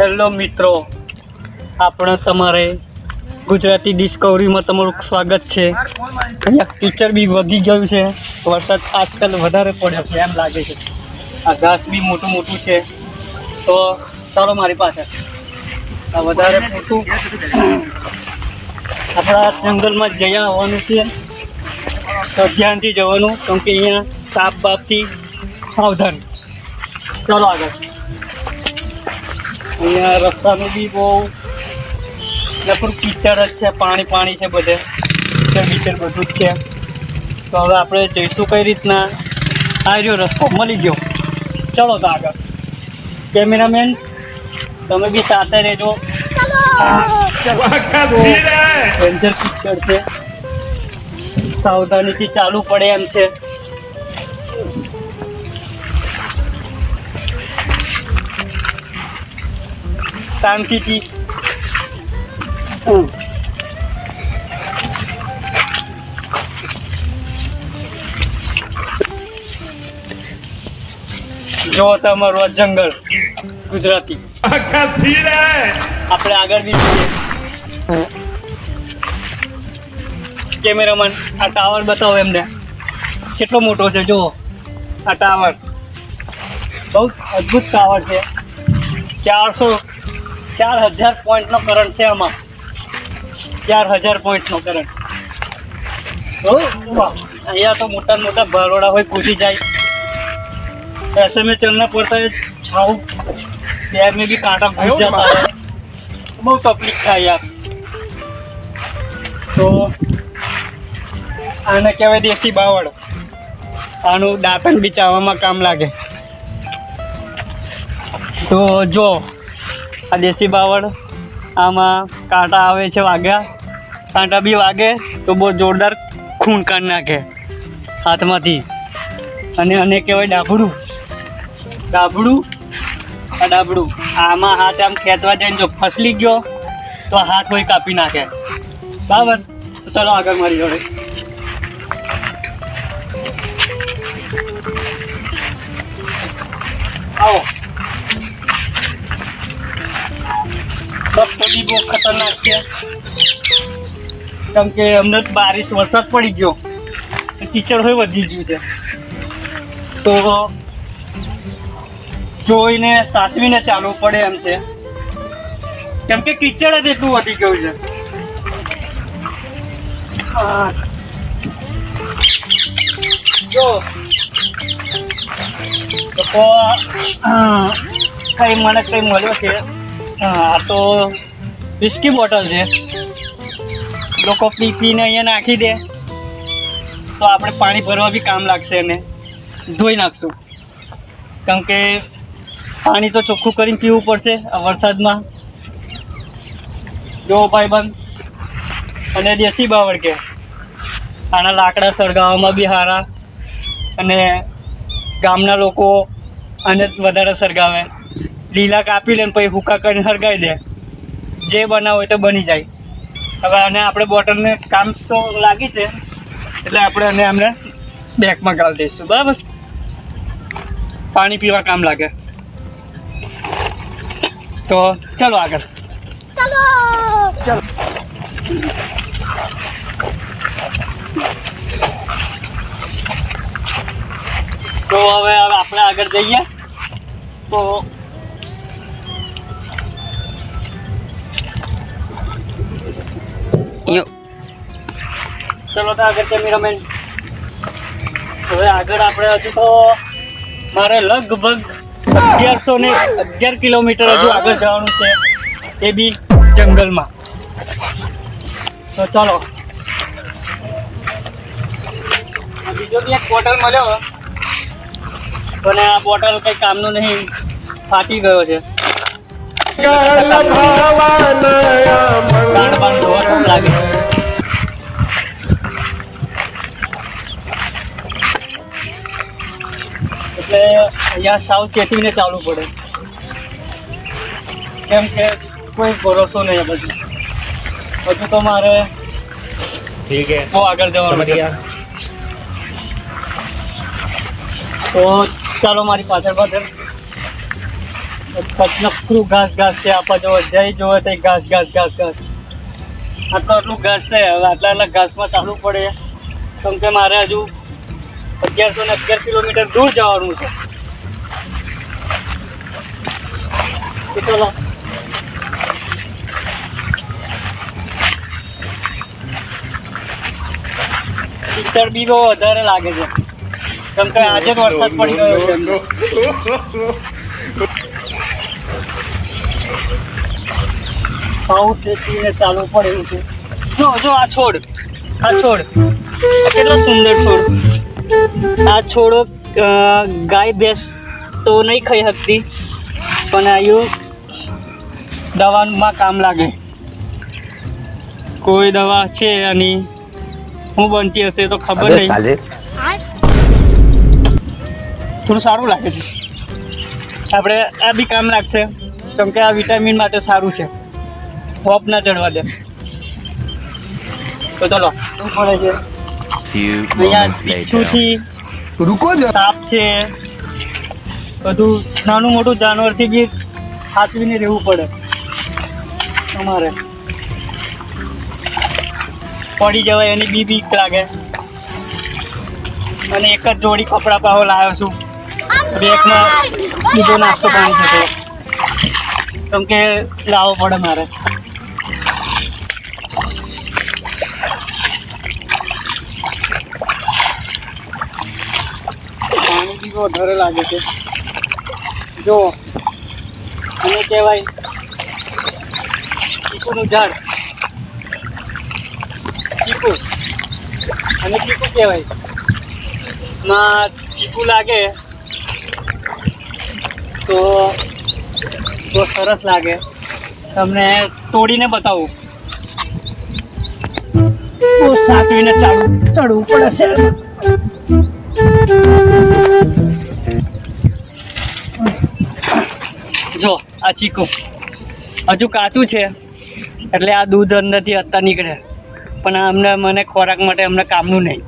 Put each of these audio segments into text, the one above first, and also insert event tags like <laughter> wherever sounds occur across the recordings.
Hello મિત્રો, આપણે તમારે ગુજરાતી ડિસ્કવરીમાં તમારું સ્વાગત છે. અહીંયા ટીચર બી વધી ગયું છે, વરસાદ આજકાલ વધારે પડ્યો છે, એમ લાગે છે. આ ઘાસ બી મોટું મોટું છે, તો ચાલો મારી પાસે. આ વધારે પૂરતું આપણા જંગલમાં જયા આવવાનું છે, તો ધ્યાનથી જવાનું, કેમ કે અહીંયા સાપ બાપથી સાવધાન. ચાલો આગળ. અહીંયા રસ્તાનું બી બહુ લખું કીચડ જ છે પાણી પાણી છે બધે. કીચડ બીચડ બધું જ છે. તો હવે આપણે જઈશું કઈ રીતના? આ રહ્યો રસ્તો મળી ગયો. ચલો તો આગળ. કેમેરામેન તમે બી સાથે રહેજો. ડેન્જર કીચડ છે. સાવધાનીથી ચાલુ પડે એમ છે. શાંતિથી. જો તમારું આ જંગલ ગુજરાતી. આપણે આગળ બી કેમેરામેન આ ટાવર બતાવો એમને. કેટલો મોટો છે જુઓ. આ ટાવર. બહુ અદ્ભુત ટાવર છે. ચારસો ચાર હજાર પોઈન્ટનો કરંટ છે આમાં. ચાર હજાર પોઈન્ટનો કરંટ અહીંયા તો મોટા મોટા ભરોડા હોય ઘૂસી જાય. એસએમએ ચલના પડતા છાવ. બેગ મેં બી કાંટા ઘૂસ જતા બહુ તકલીફ થાય યાર. તો આને કહેવાય દેશી બાવળ. આનું દાંતણ બી ચાવવામાં કામ લાગે. તો જો આ દેશી બાવળ. આમાં કાંટા આવે છે વાગ્યા. કાંટા બી વાગે તો બહુ જોરદાર ખૂન કાઢી નાખે હાથમાંથી. અને આને કહેવાય ડાભડું. ડાબડું આ ડાબડું આમાં હાથ આમ ખેંચવા જઈને જો ફસલી ગયો, તો હાથ હોય કાપી નાખે. બરાબર? ચલો આગળ મારી જોડે. આવો. બી બહુ ખતરનાક છે. કેમ કે અમને બારીશ વરસાદ પડી ગયો. કીચડ હોય વધી ગયું છે. તો જોઈને સાચવીને ચાલવું પડે એમ છે. કેમ કે કિચડ જ એટલું વધી ગયું છે. જો. તો કઈ મને કઈ મળ્યો છે? હા, તો વિસ્કી બોટલ છે. લોકો પી પીને અહીંયા નાખી દે. તો આપણે પાણી ભરવા બી કામ લાગશે એને. ધોઈ નાખશું. કેમ કે પાણી તો ચોખ્ખું કરીને પીવું પડશે આ વરસાદમાં. જો ભાઈબંધ, અને દેશી બાવળ કે. આના લાકડા સળગાવવામાં બી સારા અને ગામના લોકો આને વધારે સળગાવે. લીલા કાપી લે ને પછી હુકા કરીને સળગાવી દે. જે બનાવો હોય તો બની જાય. હવે અને આપણે બોટલને કામ તો લાગી છે. એટલે આપણે અને એમને બેગમાં ગાળી દઈશું. બરાબર? પાણી પીવા કામ લાગે. તો ચલો આગળ. ચલો. તો હવે હવે આપણે આગળ જઈએ. તો ચલો તો આગળ કેમેરામેન હવે આગળ આપણે હજુ તો મારે લગભગ અગિયારસો ને અગિયાર કિલોમીટર હજુ આગળ જવાનું છે એ બી જંગલમાં. તો ચાલો. બીજો બી એક બોટલ મળ્યો. પણ આ બોટલ કંઈ કામનું નહીં ફાટી ગયો છે. લાગે? साव चेती चालू पड़े केम के कोई भरोसा नहीं बज बजू तो मारे ठीक है तो आगे जवा तो चलो मारी पाचर पाचर नकरू घास घास से आप जो जाए जो है घास घास घास घास आटलू घास से आटला घास में चालू पड़े कम के मारे हजू અગિયારસો ને અગિયાર કિલોમીટર દૂર જવાનું છે. તો બી બહુ વધારે લાગે છે. કેમ કે આજે જ વરસાદ પડી ગયો છે. પાઉં ખેંચીને પડે એવું છે. જો જો, આ છોડ. આ છોડ. કેટલો સુંદર છોડ. આ છોડો ગાય ભેંસ તો નહીં ખાઈ શકતી પણ આયુ દવામાં કામ લાગે. કોઈ દવા છે અને હું બનતી હશે તો ખબર નહીં. થોડું સારું લાગે છે. આપણે આ બી કામ લાગશે કેમ કે આ વિટામિન માટે સારું છે. હોપ ના ચડવા દે. તો ચલો શું છે? few moments later. રૂકો જ. સાપ છે. બધું નાનું મોટું જાનવરથી બી સાચવીને રહેવું પડે. અમારે. પડી જવાય એની બી બીક લાગે. અને એક જ જોડી કપડા પાહો લાવ્યો છું. બેગમાં બીજો નાસ્તો પાણી થતો કેમ કે લાવવો પડે મારે. બહુ વધારે લાગે છે. જો અને કહેવાય ચીકુનું ઝાડ. ચીકુ. અને ચીકુ કહેવાય. માં ચીકુ લાગે. તો બહુ સરસ લાગે. તમને તોડીને બતાવું. સાચવીને ચાલુ, ચડવું પડે છે. આ ચીકુ. હજુ કાચું છે. એટલે આ દૂધ અંદરથી અત્યારે નીકળે. પણ અમને, મને ખોરાક માટે અમને કામનું નહીં.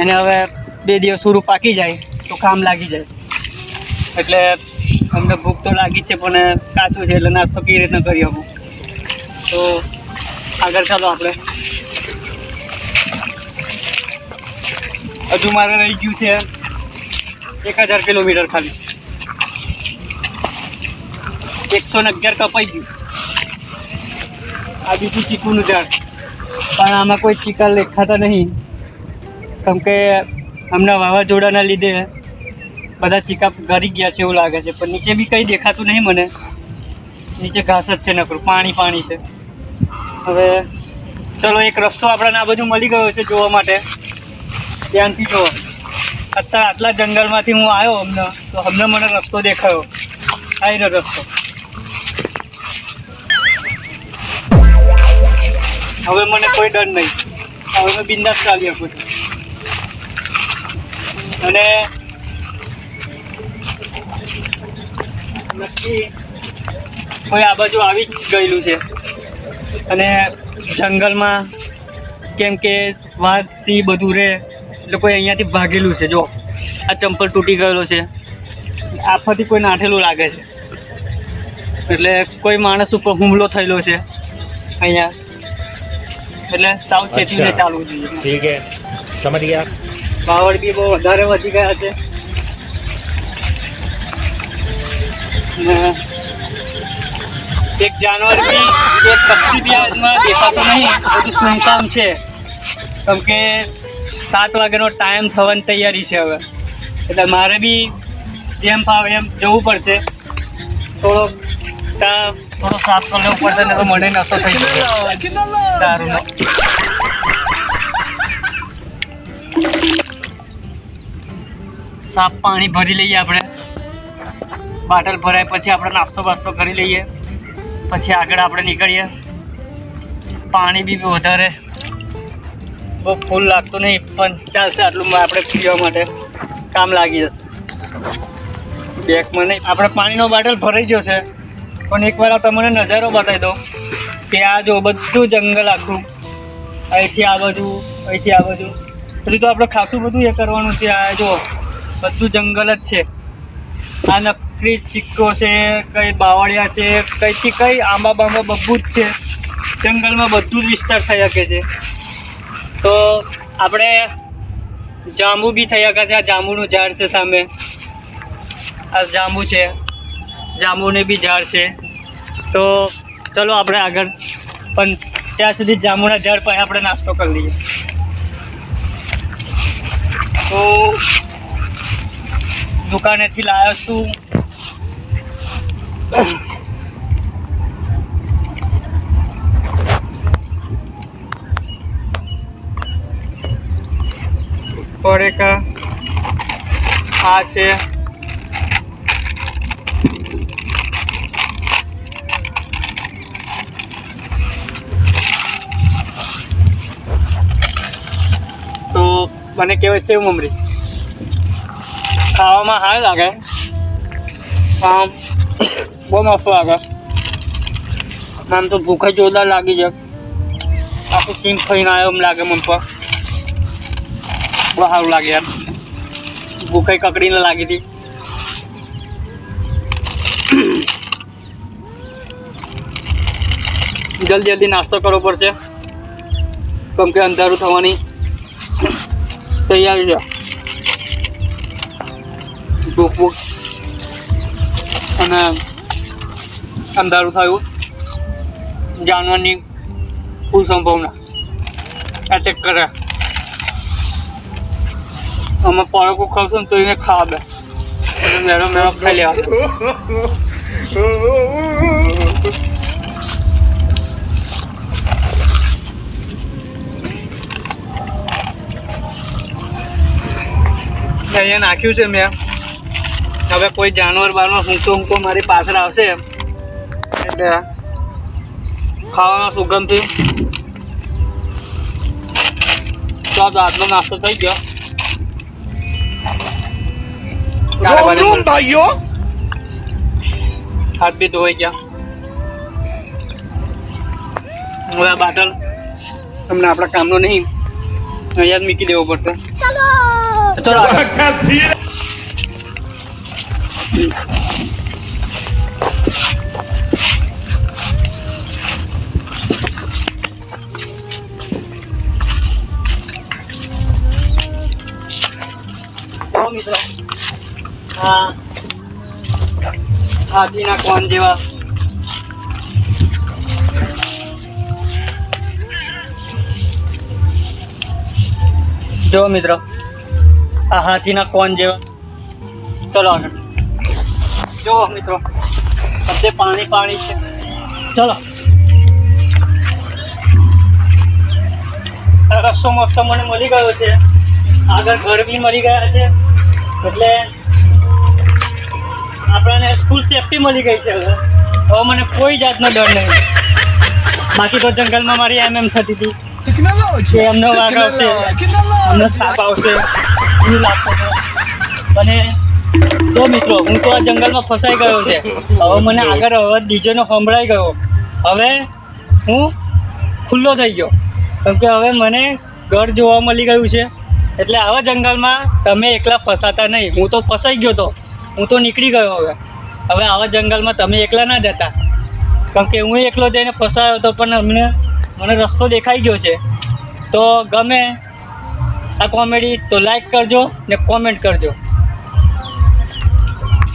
એને હવે બે દિવસ પૂરું પાકી જાય તો કામ લાગી જાય. એટલે અમને ભૂખ તો લાગી જ છે, પણ કાચું છે, એટલે નાસ્તો કેવી રીતના કરી શકું તો આગળ ચાલો આપણે. હજુ મારે રહી ગયું છે એક હજાર કિલોમીટર ખાલી. એકસો ને અગિયાર કપાઈ ગયું. આ બીજું ચીકુનું ઝાડ. પણ આમાં કોઈ ચીકા લેખાતા નહીં. કેમ કે હમણાં વાવાઝોડાના લીધે બધા ચીકા ગરી ગયા છે એવું લાગે છે. પણ નીચે બી કંઈ દેખાતું નહીં મને. નીચે ઘાસ જ છે નકરું. પાણી પાણી છે. હવે ચલો એક રસ્તો આપણને આ બધું મળી ગયો છે જોવા માટે. ધ્યાનથી જોવો અત્યારે આટલા જંગલમાંથી હું આવ્યો હમણાં, તો હમણાં મને રસ્તો દેખાયો. આ એનો રસ્તો. હવે મને કોઈ ડર નહીં. હવે મેં બિંદાસ ચાલી છું અને નક્કી કોઈ આ બાજુ આવી ગયેલું છે. અને જંગલમાં કેમ કે વાઘ, સિંહ બધું રહે એટલે કોઈ અહીંયાથી ભાગેલું છે. જો, આ ચંપલ તૂટી ગયેલો છે. આફાથી કોઈ નાઠેલું લાગે છે. એટલે કોઈ માણસ ઉપર હુમલો થયેલો છે અહીંયા. એટલે સાવચેતીને ચાલવું જોઈએ. ઠીક છે. સમજ ગયા પાવર બી બહુ વધારે વધી ગયા છે. એક જાનવર બી એક પક્ષી બી આજમાં દેખાતું નહીં બધું સુમસામ છે. કેમ કે સાત વાગ્યાનો ટાઈમ થવાની તૈયારી છે હવે. એટલે મારે બી જેમ ફાવે એમ જવું પડશે. થોડોક ત્યાં થોડો સાફ કરી લેવું પડશે ને તો મને નશો થઈ ગયો દારૂનો. સાફ પાણી ભરી લઈએ આપણે. બાટલ ભરાય પછી આપણે નાસ્તો બાસ્તો કરી લઈએ. પછી આગળ આપણે નીકળીએ. પાણી બી વધારે. બહુ ફૂલ લાગતું નહીં, પણ ચાલશે આટલું આપણે પીવા માટે. કામ લાગી જશે. બેગમાં નહીં. આપણે પાણીનો બાટલ ભરાઈ ગયો છે. પણ એકવાર આ તમને નજારો બતાવી દો કે આ જો બધું જંગલ આખું. અહીંથી આ બાજુ, અહીંથી આ બાજુ. પછી તો આપણે ખાસું બધું એ કરવાનું છે. આ જો બધું જંગલ જ છે. આ નકરી ચિક્કો છે, કઈ બાવળિયા છે, કઈથી કઈ આંબા બાંબા બધું જ છે. જંગલમાં બધું જ વિસ્તાર થઈ શકે છે. તો આપણે જાંબુ બી થઈ શકે છે. આ જાંબુનું ઝાડ છે સામે. આ જાંબુ છે. જાંબુને બી ઝાડ છે. તો ચલો આપણે આગળ. પણ ત્યાં સુધી જાંબુના ઝાડ પાસે આપણે નાસ્તો કરી લઈએ. તો દુકાનેથી લાવ્યો છું. આ છે તો મને કહેવાય સેવ મમરી. ખાવામાં સારું લાગે. આમ બહુ મસ્ત લાગે. આમ તો ભૂખે જોરદાર લાગી જાય આખું ચીમ ખાઈને આવ્યો એમ લાગે મન પર બહુ સારું લાગે યાર. ભૂખે કકડીને લાગી હતી. જલ્દી જલ્દી નાસ્તો કરવો પડશે. કેમ કે અંધારું થવાની. તૈયારી છે. ભૂખ ભૂખ. અને અંધારું થયું. જાનવરની ફૂલ સંભાવના. એટેક કરે. અમે પળકો ખાવશું ને તો એને ખાવા બે મેળો મેળો ખાઈ લેવા <laughs> અહીંયા નાખ્યું છે મેં. હવે કોઈ જાનવર બારનો હુંકો હુંકો મારી પાછળ આવશે. એટલે ખાવાના સુગંધથી. તો આટલો નાસ્તો થઈ ગયો. ભાઈઓ. હાથ બી ધોઈ ગયા હવે બાટલ તમને આપણા કામનો નહીં. અહીંયા જ મૂકી દેવો પડશે. મિત્રો હા હાથીના કોણ જેવા જો મિત્રો આ હાથીના કોન જેવા. ચલો આગળ. જો મિત્રો બધે પાણી પાણી છે. ચલો. રસ્તો મસ્તો મને મળી ગયો છે. આગળ ઘર બી મળી ગયા છે. એટલે આપણને ફૂલ સેફટી મળી ગઈ છે હવે. હવે મને કોઈ જાતનો ડર નહીં. બાકી તો જંગલમાં મારી એમ એમ થતી હતી. કે એમનો વાઘ આવશે અમને સાપ આવશે. એવું લાગતો હતો. અને તો મિત્રો, હું તો આ જંગલમાં ફસાઈ ગયો છે. હવે મને આગળ અવાજ ડીજેનો સંભળાઈ ગયો. હવે હું ખુલ્લો થઈ ગયો. કેમ કે હવે મને ઘર જોવા મળી ગયું છે. એટલે આવા જંગલમાં તમે એકલા ફસાતા નહીં. હું તો ફસાઈ ગયો તો. હું તો નીકળી ગયો હવે. હવે આવા જંગલમાં તમે એકલા ના જતા. કેમ કે હું એકલો જઈને ફસાયો હતો પણ અમને, મને રસ્તો દેખાઈ ગયો છે. તો ગમે આ કોમેડી તો લાઈક કરજો ને કોમેન્ટ કરજો.